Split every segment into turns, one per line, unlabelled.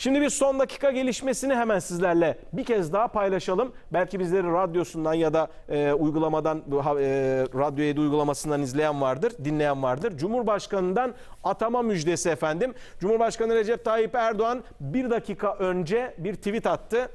Şimdi bir son dakika gelişmesini hemen sizlerle bir kez daha paylaşalım. Belki bizleri radyosundan ya da e, uygulamadan e, radyo 7 uygulamasından izleyen vardır, dinleyen vardır. Cumhurbaşkanından atama müjdesi efendim. Cumhurbaşkanı Recep Tayyip Erdoğan bir dakika önce bir tweet attı.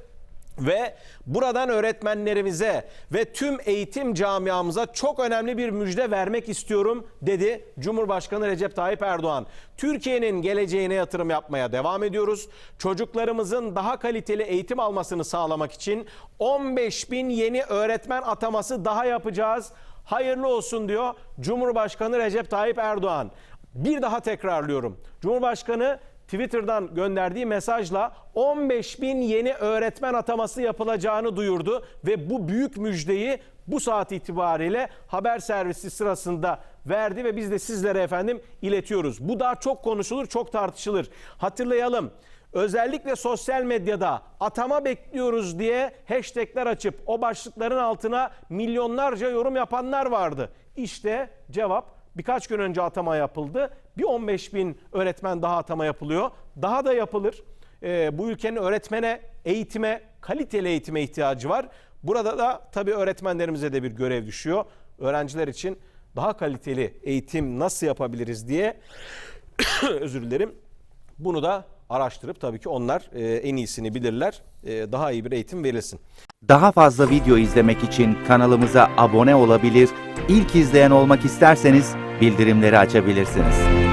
Ve buradan öğretmenlerimize ve tüm eğitim camiamıza çok önemli bir müjde vermek istiyorum dedi Cumhurbaşkanı Recep Tayyip Erdoğan. Türkiye'nin geleceğine yatırım yapmaya devam ediyoruz. Çocuklarımızın daha kaliteli eğitim almasını sağlamak için 15 bin yeni öğretmen ataması daha yapacağız. Hayırlı olsun diyor Cumhurbaşkanı Recep Tayyip Erdoğan. Bir daha tekrarlıyorum. Cumhurbaşkanı Twitter'dan gönderdiği mesajla 15 bin yeni öğretmen ataması yapılacağını duyurdu ve bu büyük müjdeyi bu saat itibariyle haber servisi sırasında verdi ve biz de sizlere efendim iletiyoruz. Bu daha çok konuşulur, çok tartışılır. Hatırlayalım. Özellikle sosyal medyada atama bekliyoruz diye hashtagler açıp o başlıkların altına milyonlarca yorum yapanlar vardı. İşte cevap Birkaç gün önce atama yapıldı. Bir 15 bin öğretmen daha atama yapılıyor. Daha da yapılır. Ee, bu ülkenin öğretmene, eğitime, kaliteli eğitime ihtiyacı var. Burada da tabii öğretmenlerimize de bir görev düşüyor. Öğrenciler için daha kaliteli eğitim nasıl yapabiliriz diye özür dilerim. Bunu da araştırıp tabii ki onlar e, en iyisini bilirler. E, daha iyi bir eğitim verilsin.
Daha fazla video izlemek için kanalımıza abone olabilir, ilk izleyen olmak isterseniz bildirimleri açabilirsiniz.